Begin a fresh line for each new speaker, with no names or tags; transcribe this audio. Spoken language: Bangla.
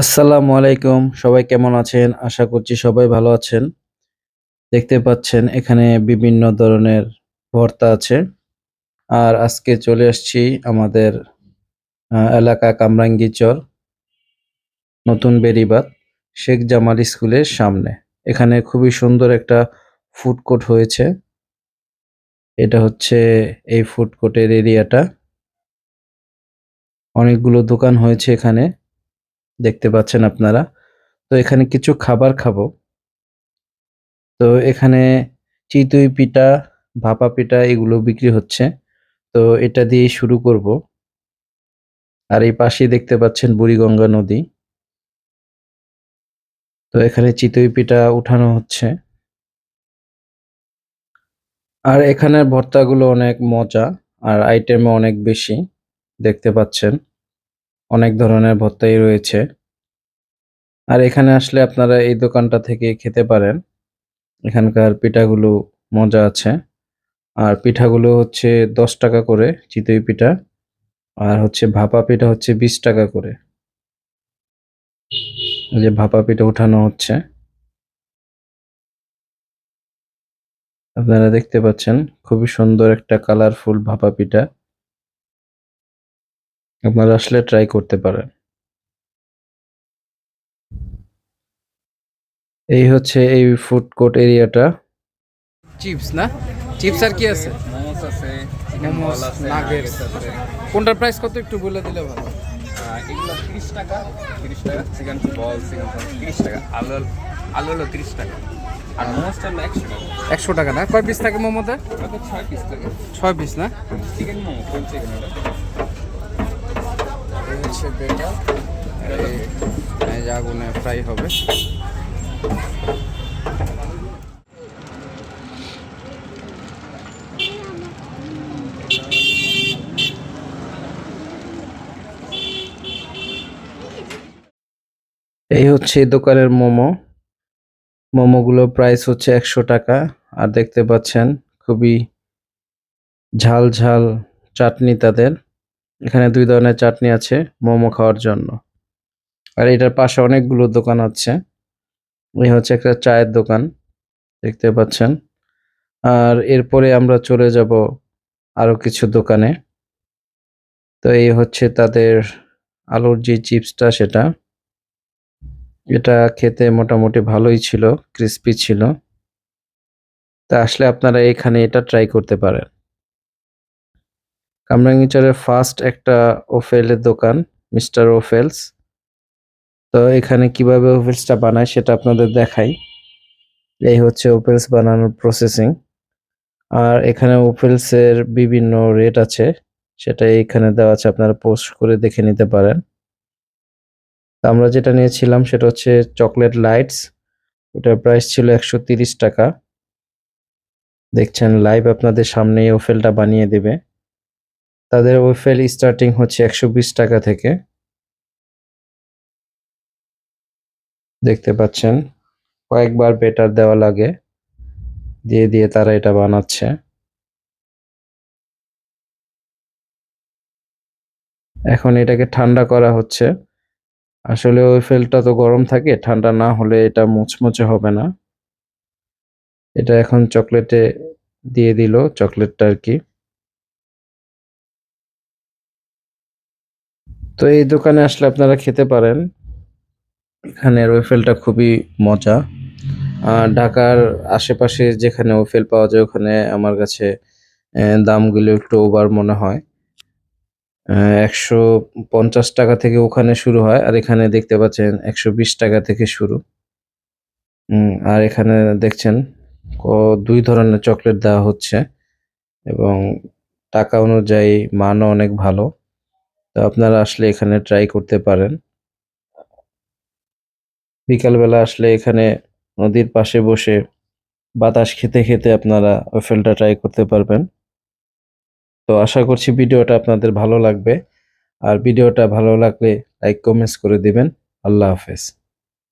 আসসালামু আলাইকুম, সবাই কেমন আছেন? আশা করছি সবাই ভালো আছেন। দেখতে পাচ্ছেন এখানে বিভিন্ন ধরনের ভর্তা আছে। আর আজকে চলে আসছি আমাদের এলাকা কামরাঙ্গি চর, নতুন বেরিবাদ শেখ জামাল স্কুলের সামনে। এখানে খুবই সুন্দর একটা ফুড কোর্ট হয়েছে। এটা হচ্ছে এই ফুড কোর্টের এরিয়াটা অনেকগুলো দোকান হয়েছে এখানে, দেখতে পাচ্ছেন আপনারা। তো এখানে কিছু খাবার খাব। তো এখানে চিতই পিঠা, ভাপা পিঠা এগুলো বিক্রি হচ্ছে। তো এটা দিয়ে শুরু করব। আর এই পাশেই দেখতে পাচ্ছেন বুড়িগঙ্গা নদী। তো এখানে চিতই পিঠা উঠানো হচ্ছে। আর এখানের ভর্তাগুলো অনেক মজা আর আইটেমও অনেক বেশি, দেখতে পাচ্ছেন। অনেক ধরনের ভর্তাই রয়েছে। আর এখানে আসলে আপনারা এই দোকানটা থেকে খেতে পারেন। এখানকার পিঠাগুলো মজা আছে। আর পিঠাগুলো হচ্ছে দশ টাকা করে চিতই পিঠা। আর হচ্ছে ভাপা পিঠা হচ্ছে বিশ টাকা করে। যে ভাপা পিঠা উঠানো হচ্ছে। আপনারা দেখতে পাচ্ছেন খুবই সুন্দর একটা কালারফুল ভাপা পিঠা। আপনারা আসলে ট্রাই করতে পারেন। এই হচ্ছে এই ফুড কোর্ট এরিয়াটা
চিপস না? চিপস আর কি আছে?
মোমোস আছে
মোমোস নাগেটস
আছে
কোনটার প্রাইস কত একটু বলে দিলে ভালো?
এগুলো তিরিশ টাকা তিরিশ টাকা। চিকেন বল চিকেন তিরিশ টাকা। আলু আলু হলো তিরিশ টাকা। আর মোমোসটা হলো একশো টাকা।
না? কয় পিস থাকে মোমোতে?
ছয় পিস থাকে
ছয় পিস না?
চিকেন মোমো কোন চিকেন ওটা।
এই হচ্ছে বেটা। এই এই আগুনে ফ্রাই হবে।
এই হচ্ছে দোকানের মোমো। মোমোগুলো প্রাইস হচ্ছে একশো টাকা। আর দেখতে পাচ্ছেন, খুবই ঝাল ঝাল চাটনি তাদের। এখানে দুই ধরনের চাটনি আছে মোমো খাওয়ার জন্য। আর এটার পাশে অনেকগুলো দোকান আছে। এই হচ্ছে একটা চায়ের দোকান, দেখতে পাচ্ছেন। আর এরপরে আমরা চলে যাব আরও কিছু দোকানে। তো এই হচ্ছে তাদের আলুর যে চিপসটা সেটা। এটা খেতে মোটামুটি ভালোই ছিল ক্রিস্পি ছিল। তা আসলে আপনারা এখানে এটা ট্রাই করতে পারেন। কামরাঙ্গিচরের ফার্স্ট একটা ওফেলের দোকান মিস্টার ওফেলস। তো এখানে কীভাবে ওফেলসটা বানায় সেটা আপনাদের দেখাই। এই হচ্ছে ওফেলস বানানোর প্রসেসিং আর এখানে ওফেলসের বিভিন্ন রেট আছে, সেটা এখানে দেওয়া আছে, আপনারা পোস্ট করে দেখে নিতে পারেন। আমরা যেটা নিয়েছিলাম সেটা হচ্ছে চকলেট লাইটস। ওটার প্রাইস ছিল একশো টাকা। দেখছেন লাইভ আপনাদের সামনে ওফেলটা বানিয়ে দেবে। তাদের ওফেল স্টার্টিং হচ্ছে একশো বিশ টাকা থেকে। দেখতে পাচ্ছেন, কয়েকবার বেটার দেওয়া লাগে। দিয়ে দিয়ে তারা এটা বানাচ্ছে। এখন এটাকে ঠান্ডা করা হচ্ছে। আসলে ওয়েফেলটা তো গরম থাকে, ঠান্ডা না হলে এটা মুচমুচে হবে না। এটা এখন চকলেটে দিয়ে দিল চকলেটটা আর কি। তো এই দোকানে আসলে আপনারা খেতে পারেন। এখানের ওয়েফেলটা খুবই মজা। আর ঢাকার আশেপাশে যেখানে ওয়েফেল পাওয়া যায়, ওখানে আমার কাছে দামগুলো একটু ওভার মনে হয়। একশো পঞ্চাশ টাকা থেকে ওখানে শুরু হয়, আর এখানে দেখতে পাচ্ছেন একশো বিশ টাকা থেকে শুরু। আর এখানে দেখছেন দুই ধরনের চকলেট দেওয়া হচ্ছে এবং টাকা অনুযায়ী মানও অনেক ভালো। তো আপনারা আসলে এখানে ট্রাই করতে পারেন। বিকালবেলা আসলে এখানে নদীর পাশে বসে বাতাস খেতে খেতে আপনারা ওয়েফেলটা ট্রাই করতে পারবেন। তো আশা করছি ভিডিওটা আপনাদের ভালো লাগবে। আর ভিডিওটা ভালো লাগলে লাইক কমেন্টস করে দিবেন। আল্লাহ হাফেজ।